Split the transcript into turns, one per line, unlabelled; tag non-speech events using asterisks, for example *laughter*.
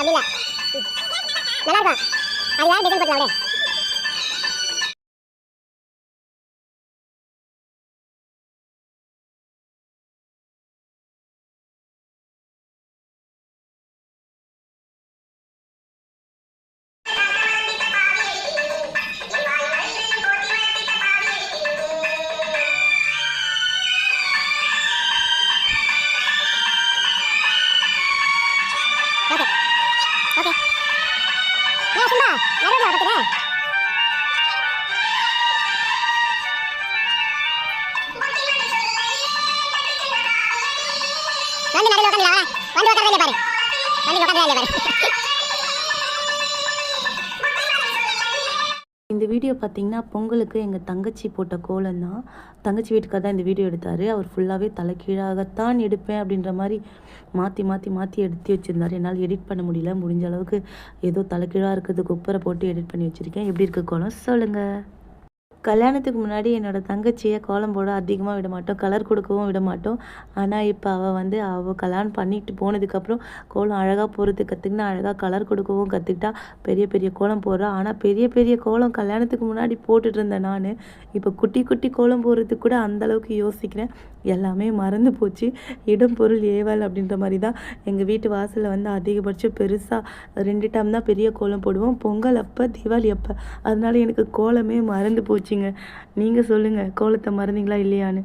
அப்படி நல்லா இருக்கும் அது வேறு டிசைன் போட்டுலாம் ஓகே ஏ சும்மா நிறைய பக்கத்துல. வந்து நடுவில் உட்காந்து வந்து உட்காந்து பாரு. வந்து உட்காந்து பாரு. *laughs*
இந்த வீடியோ பார்த்தீங்கன்னா பொங்கலுக்கு எங்கள் தங்கச்சி போட்ட கோலம் தான் தங்கச்சி வீட்டுக்காக தான் இந்த வீடியோ எடுத்தார். அவர் ஃபுல்லாகவே தலைக்கீழாகத்தான் எடுப்பேன் அப்படின்ற மாதிரி மாற்றி மாற்றி மாற்றி எடுத்து வச்சுருந்தாரு. என்னால் எடிட் பண்ண முடியல. முடிஞ்ச அளவுக்கு ஏதோ தலைக்கீழாக இருக்கிறது குப்பரை போட்டு எடிட் பண்ணி வச்சுருக்கேன். எப்படி இருக்கு கோலம்? சொல்லுங்கள் கல்யாணத்துக்கு முன்னாடி என்னோடய தங்கச்சியை கோலம் போட அதிகமாக விட மாட்டோம் கலர் கொடுக்கவும் விட மாட்டோம். ஆனால் இப்போ அவள் வந்து அவள் கல்யாணம் பண்ணிட்டு போனதுக்கப்புறம் கோலம் அழகாக போகிறது கற்றுக்கினா அழகாக கலர் கொடுக்கவும் கற்றுக்கிட்டா பெரிய பெரிய கோலம் போடுறா. ஆனால் பெரிய பெரிய கோலம் கல்யாணத்துக்கு முன்னாடி போட்டுட்டு இருந்தேன் நான் இப்போ குட்டி குட்டி கோலம் போடுறதுக்கு கூட அந்த அளவுக்கு யோசிக்கிறேன். எல்லாமே மறந்து போச்சு. இடம் பொருள் ஏவல் அப்படின்ற மாதிரி தான் எங்கள் வீட்டு வாசலில் வந்து அதிகபட்சம் பெருசாக ரெண்டு டைம் தான் பெரிய கோலம் போடுவோம். பொங்கல் அப்போ தீபாவளி அப்போ. அதனால எனக்கு கோலமே மறந்து போச்சு. போச்சுங்க நீங்கள் சொல்லுங்கள் கோலத்தை மறந்தீங்களா இல்லையான்னு.